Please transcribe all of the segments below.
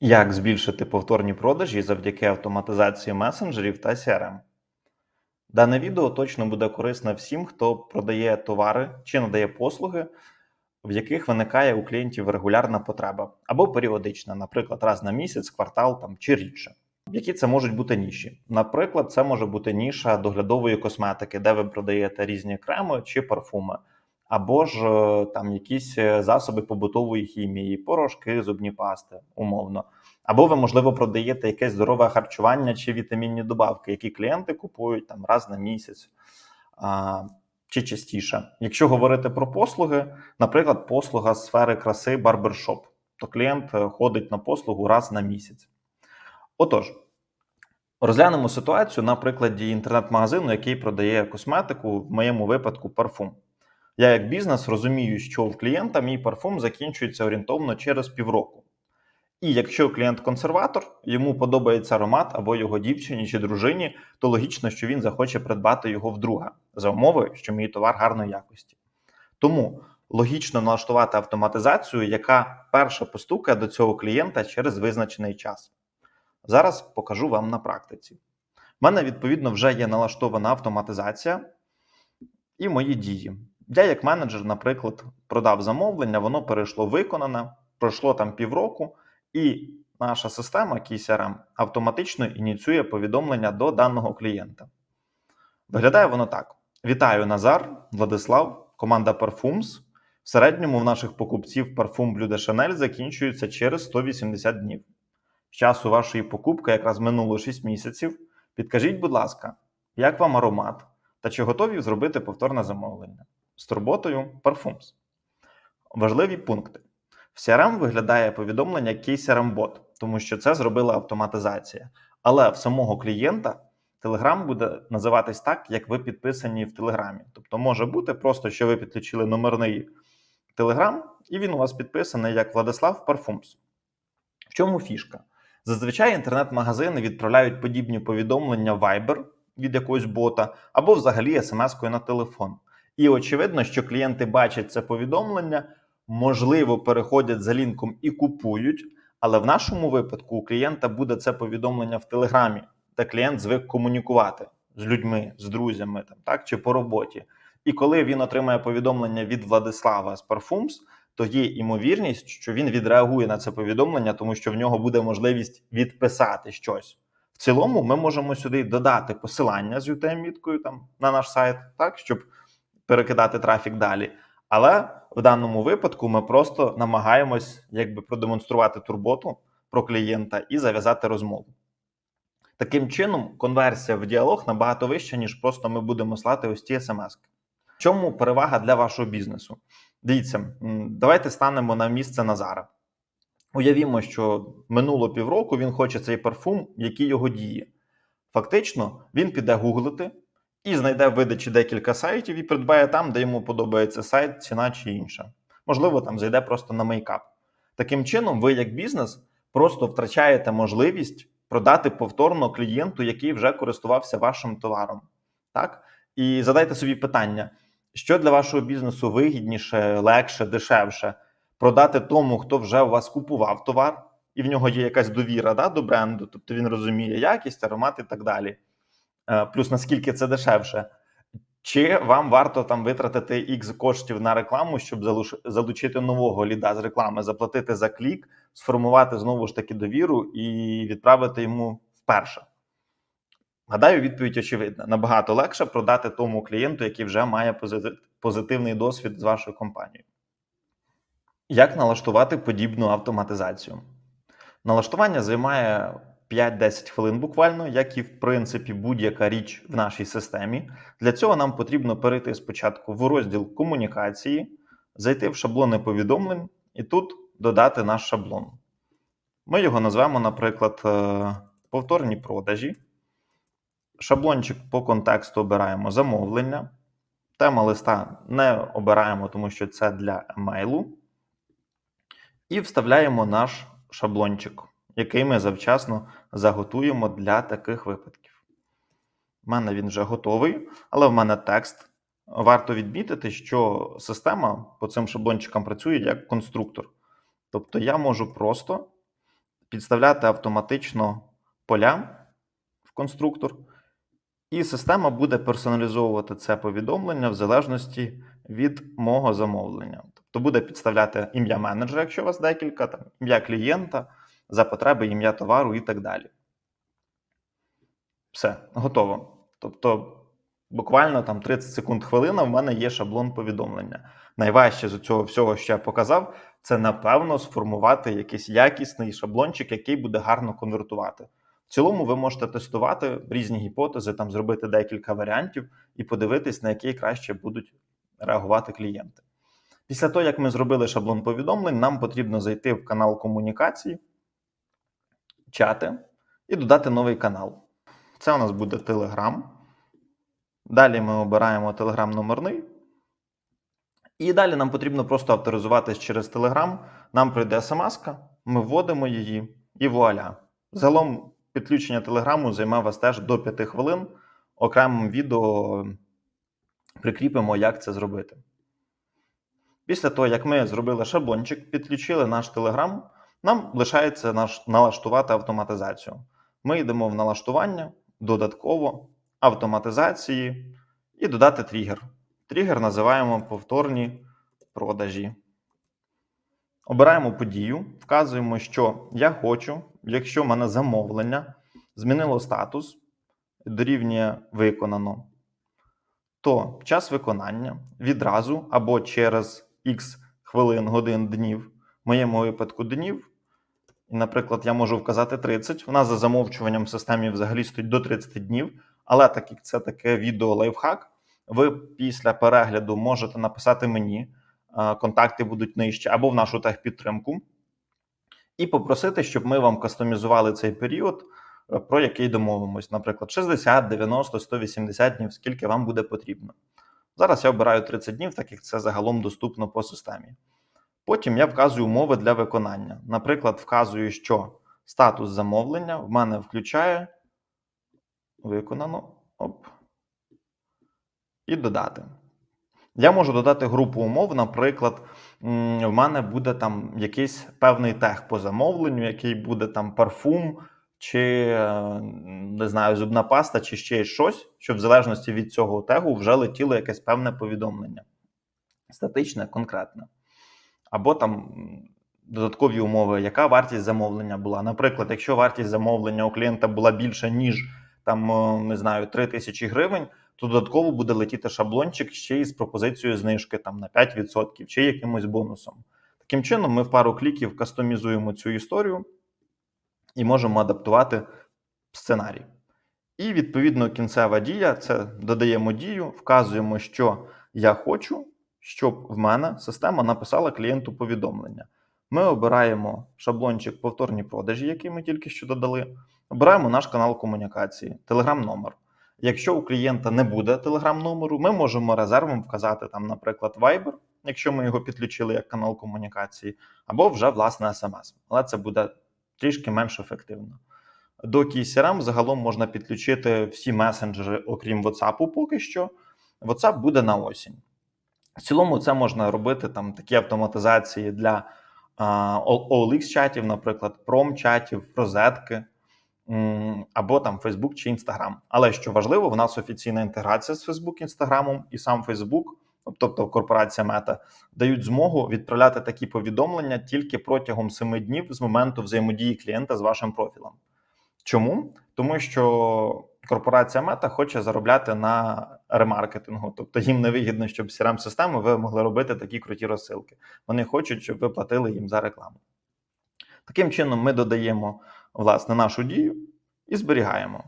Як збільшити повторні продажі завдяки автоматизації месенджерів та CRM? Дане відео точно буде корисне всім, хто продає товари чи надає послуги, в яких виникає у клієнтів регулярна потреба або періодична, наприклад, раз на місяць, квартал там, чи рідше. Які це можуть бути ніші? Наприклад, це може бути ніша доглядової косметики, де ви продаєте різні креми чи парфуми, або ж е, там якісь е, засоби побутової хімії, порошки, зубні пасти, умовно. Або ви, можливо, продаєте якесь здорове харчування чи вітамінні добавки, які клієнти купують там раз на місяць а, чи частіше. Якщо говорити про послуги, наприклад, послуга сфери краси барбершоп, то клієнт е, ходить на послугу раз на місяць. Отож, розглянемо ситуацію на прикладі інтернет-магазину, який продає косметику, в моєму випадку парфум. Я, як бізнес, розумію, що в клієнта мій парфум закінчується орієнтовно через півроку. І якщо клієнт консерватор, йому подобається аромат або його дівчині чи дружині, то логічно, що він захоче придбати його вдруге за умови, що мій товар гарної якості. Тому логічно налаштувати автоматизацію, яка перша постукає до цього клієнта через визначений час. Зараз покажу вам на практиці. У мене, відповідно, вже є налаштована автоматизація і мої дії. Я, як менеджер, наприклад, продав замовлення, воно перейшло виконане, пройшло там півроку, і наша система KCRM автоматично ініціює повідомлення до даного клієнта. Виглядає воно так: Вітаю, Назар, Владислав, команда Parfums. В середньому в наших покупців парфум de Chanel закінчується через 180 днів. З часу вашої покупки якраз минуло 6 місяців. Підкажіть, будь ласка, як вам аромат та чи готові зробити повторне замовлення? З турботою Parfums. Важливі пункти. В CRM виглядає повідомлення CRM бот тому що це зробила автоматизація. Але в самого клієнта Telegram буде називатись так, як ви підписані в Телеграмі. Тобто може бути просто, що ви підключили номерний Telegram, і він у вас підписаний як Владислав Парфумс. В чому фішка? Зазвичай інтернет-магазини відправляють подібні повідомлення Viber від якогось бота або взагалі смс-кою на телефон. І очевидно, що клієнти бачать це повідомлення, можливо, переходять за лінком і купують. Але в нашому випадку у клієнта буде це повідомлення в Телеграмі, де клієнт звик комунікувати з людьми, з друзями там, так, чи по роботі. І коли він отримає повідомлення від Владислава з Parfums, то є ймовірність, що він відреагує на це повідомлення, тому що в нього буде можливість відписати щось. В цілому, ми можемо сюди додати посилання з UTM-міткою там на наш сайт, так щоб перекидати трафік далі. Але в даному випадку ми просто намагаємось якби продемонструвати турботу про клієнта і зав'язати розмову. Таким чином, конверсія в діалог набагато вища, ніж просто ми будемо слати ось ці смс. В чому перевага для вашого бізнесу? Дивіться, давайте станемо на місце Назара. Уявімо, що минуло півроку він хоче цей парфум, які його дії. Фактично, він піде гуглити і знайде в видачі декілька сайтів і придбає там, де йому подобається сайт, ціна чи інша. Можливо, там зайде просто на мейкап. Таким чином, ви, як бізнес, просто втрачаєте можливість продати повторно клієнту, який вже користувався вашим товаром. Так? І задайте собі питання, що для вашого бізнесу вигідніше, легше, дешевше продати тому, хто вже у вас купував товар, і в нього є якась довіра да, до бренду, тобто він розуміє якість, аромат і так далі. Е, плюс наскільки це дешевше. Чи вам варто там витратити X коштів на рекламу, щоб залучити нового ліда з реклами, заплатити за клік, сформувати знову ж таки довіру і відправити йому вперше? Гадаю, відповідь очевидна: набагато легше продати тому клієнту, який вже має позитивний досвід з вашою компанією. Як налаштувати подібну автоматизацію? Налаштування займає 5-10 хвилин буквально, як і в принципі будь-яка річ в нашій системі. Для цього нам потрібно перейти спочатку в розділ комунікації, зайти в шаблони повідомлень і тут додати наш шаблон. Ми його назвемо, наприклад, е, повторні продажі. Шаблончик по контексту обираємо замовлення. Тема листа не обираємо, тому що це для емейлу. І вставляємо наш шаблончик який ми завчасно заготуємо для таких випадків. У мене він вже готовий, але в мене текст. Варто відмітити, що система по цим шаблончикам працює як конструктор. Тобто я можу просто підставляти автоматично поля в конструктор, і система буде персоналізовувати це повідомлення в залежності від мого замовлення. Тобто буде підставляти ім'я менеджера, якщо у вас декілька, там, ім'я клієнта, за потреби ім'я товару і так далі. Все, готово. Тобто, буквально там 30 секунд хвилина в мене є шаблон повідомлення. Найважче з цього всього, що я показав, це напевно сформувати якийсь якісний шаблончик, який буде гарно конвертувати. В цілому ви можете тестувати різні гіпотези, там зробити декілька варіантів і подивитись, на який краще будуть реагувати клієнти. Після того, як ми зробили шаблон повідомлень, нам потрібно зайти в канал комунікації, чати і додати новий канал. Це у нас буде Telegram. Далі ми обираємо Telegram номерний. І далі нам потрібно просто авторизуватись через Telegram. Нам прийде смс, ми вводимо її і вуаля. Загалом підключення Телеграму займе вас теж до 5 хвилин. Окремим відео прикріпимо, як це зробити. Після того, як ми зробили шаблончик, підключили наш Telegram, нам лишається наш, налаштувати автоматизацію. Ми йдемо в налаштування, додатково, автоматизації і додати тригер. Тригер називаємо повторні продажі. Обираємо подію, вказуємо, що я хочу, якщо в мене замовлення змінило статус, дорівнює виконано, то час виконання відразу або через X хвилин, годин, днів, в моєму випадку днів. І, наприклад, я можу вказати 30. У нас за замовчуванням в системі взагалі стоїть до 30 днів. Але так як це таке відео лайфхак, ви після перегляду можете написати мені, е, контакти будуть нижче, або в нашу техпідтримку, і попросити, щоб ми вам кастомізували цей період, е, про який домовимось, наприклад, 60, 90, 180 днів, скільки вам буде потрібно. Зараз я обираю 30 днів, так як це загалом доступно по системі. Потім я вказую умови для виконання. Наприклад, вказую, що статус замовлення в мене включає виконано. Оп. І додати. Я можу додати групу умов. Наприклад, в мене буде там якийсь певний тег по замовленню, який буде там парфум, чи е, не знаю, зубна паста, чи ще щось, щоб в залежності від цього тегу вже летіло якесь певне повідомлення. Статичне, конкретне. Або там додаткові умови, яка вартість замовлення була. Наприклад, якщо вартість замовлення у клієнта була більша, ніж там, е, не знаю, 3 тисячі гривень, то додатково буде летіти шаблончик ще із пропозицією знижки там, на 5% чи якимось бонусом. Таким чином, ми в пару кліків кастомізуємо цю історію і можемо адаптувати сценарій. І відповідно кінцева дія це додаємо дію, вказуємо, що я хочу, щоб в мене система написала клієнту повідомлення. Ми обираємо шаблончик повторні продажі, який ми тільки що додали. Обираємо наш канал комунікації, телеграм-номер. Якщо у клієнта не буде телеграм-номеру, ми можемо резервом вказати там, наприклад, Viber, якщо ми його підключили як канал комунікації, або вже власне SMS. Але це буде трішки менш ефективно. До KeyCRM загалом можна підключити всі месенджери, окрім WhatsApp поки що. WhatsApp буде на осінь. В цілому, це можна робити там такі автоматизації для а, OLX-чатів, наприклад, пром-чатів, розетки або там Facebook чи Instagram. Але що важливо, в нас офіційна інтеграція з Facebook, Instagram і сам Facebook, тобто корпорація Мета, дають змогу відправляти такі повідомлення тільки протягом 7 днів з моменту взаємодії клієнта з вашим профілем. Чому? Тому що корпорація Мета хоче заробляти на ремаркетингу, тобто їм не вигідно, щоб crm системи ви могли робити такі круті розсилки. Вони хочуть, щоб ви платили їм за рекламу. Таким чином, ми додаємо власне нашу дію і зберігаємо.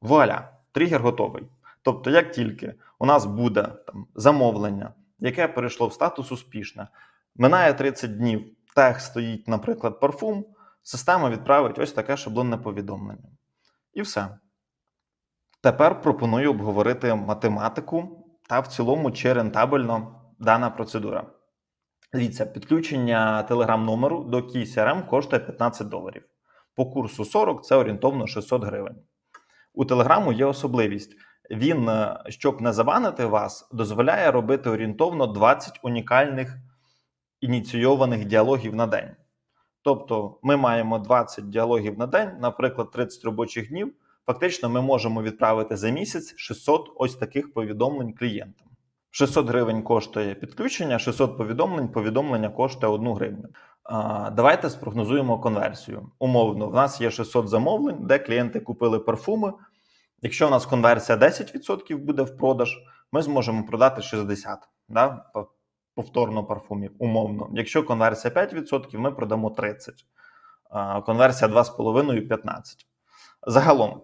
Вуаля, тригер готовий. Тобто, як тільки у нас буде там замовлення, яке перейшло в статус успішне, минає 30 днів, тег стоїть, наприклад, парфум, система відправить ось таке шаблонне повідомлення. І все. Тепер пропоную обговорити математику та в цілому, чи рентабельно дана процедура. Дивіться, підключення телеграм-номеру до KeyCRM коштує 15 доларів. По курсу 40 це орієнтовно 600 гривень. У Телеграму є особливість. Він, е, щоб не забанити вас, дозволяє робити орієнтовно 20 унікальних ініційованих діалогів на день. Тобто ми маємо 20 діалогів на день, наприклад, 30 робочих днів. Фактично, ми можемо відправити за місяць 600 ось таких повідомлень клієнтам. 600 гривень коштує підключення, 600 повідомлень, повідомлення коштує 1 гривню. Давайте спрогнозуємо конверсію. Умовно, в нас є 600 замовлень, де клієнти купили парфуми. Якщо у нас конверсія 10% буде в продаж, ми зможемо продати 60 да, повторно парфумів, умовно. Якщо конверсія 5%, ми продамо 30. А, Конверсія 2,5 15. Загалом,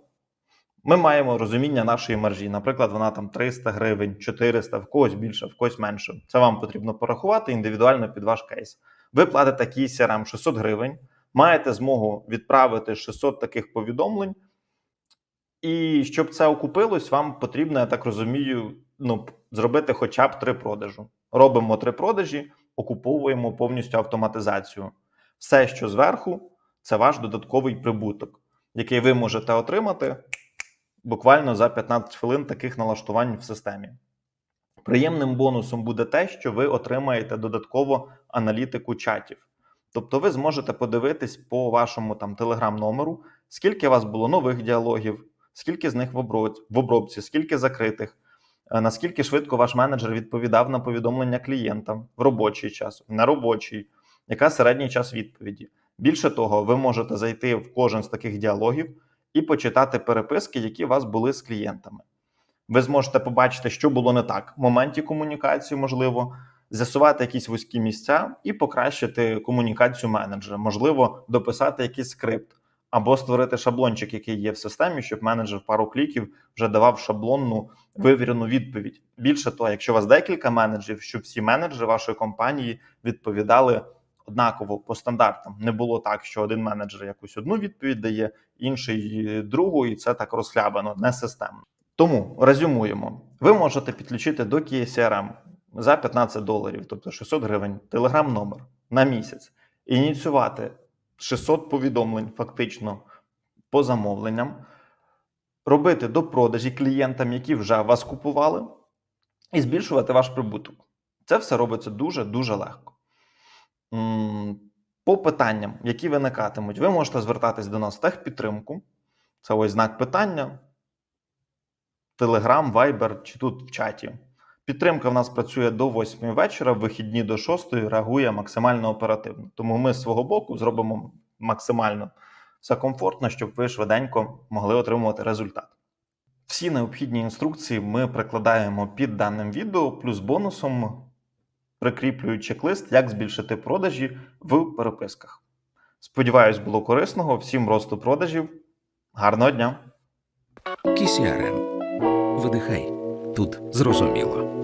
ми маємо розуміння нашої маржі. Наприклад, вона там 300 гривень, 400, в когось більше, в когось менше. Це вам потрібно порахувати індивідуально під ваш кейс. Ви платите CRM 600 гривень, маєте змогу відправити 600 таких повідомлень. І щоб це окупилось, вам потрібно, я так розумію, ну, зробити хоча б три продажу. Робимо три продажі, окуповуємо повністю автоматизацію. Все, що зверху, це ваш додатковий прибуток, який ви можете отримати буквально за 15 хвилин таких налаштувань в системі. Приємним бонусом буде те, що ви отримаєте додатково аналітику чатів. Тобто ви зможете подивитись по вашому там телеграм-номеру, скільки у вас було нових діалогів, скільки з них в обробці, скільки закритих, е, наскільки швидко ваш менеджер відповідав на повідомлення клієнта в робочий час, в неробочий, яка середній час відповіді. Більше того, ви можете зайти в кожен з таких діалогів і почитати переписки, які у вас були з клієнтами. Ви зможете побачити, що було не так в моменті комунікації, можливо, з'ясувати якісь вузькі місця і покращити комунікацію менеджера, можливо, дописати якийсь скрипт або створити шаблончик, який є в системі, щоб менеджер пару кліків вже давав шаблонну вивірену відповідь. Більше того, якщо у вас декілька менеджерів, щоб всі менеджери вашої компанії відповідали однаково по стандартам. Не було так, що один менеджер якусь одну відповідь дає, інший другу, і це так розхлябано, не системно. Тому резюмуємо: ви можете підключити до KSRM за 15 доларів, тобто 600 гривень, телеграм-номер на місяць, ініціювати 600 повідомлень фактично по замовленням, робити до продажі клієнтам, які вже вас купували, і збільшувати ваш прибуток. Це все робиться дуже дуже легко. По питанням, які виникатимуть, ви можете звертатись до нас в техпідтримку. Це ось знак питання. Telegram, Viber чи тут в чаті. Підтримка в нас працює до 8 вечора, в вихідні до 6 реагує максимально оперативно. Тому ми з свого боку зробимо максимально все комфортно, щоб ви швиденько могли отримувати результат. Всі необхідні інструкції ми прикладаємо під даним відео, плюс бонусом прикріплюю чек-лист, як збільшити продажі в переписках. Сподіваюсь, було корисного. Всім росту продажів. Гарного дня! Кісіарен. Видихай. Тут зрозуміло.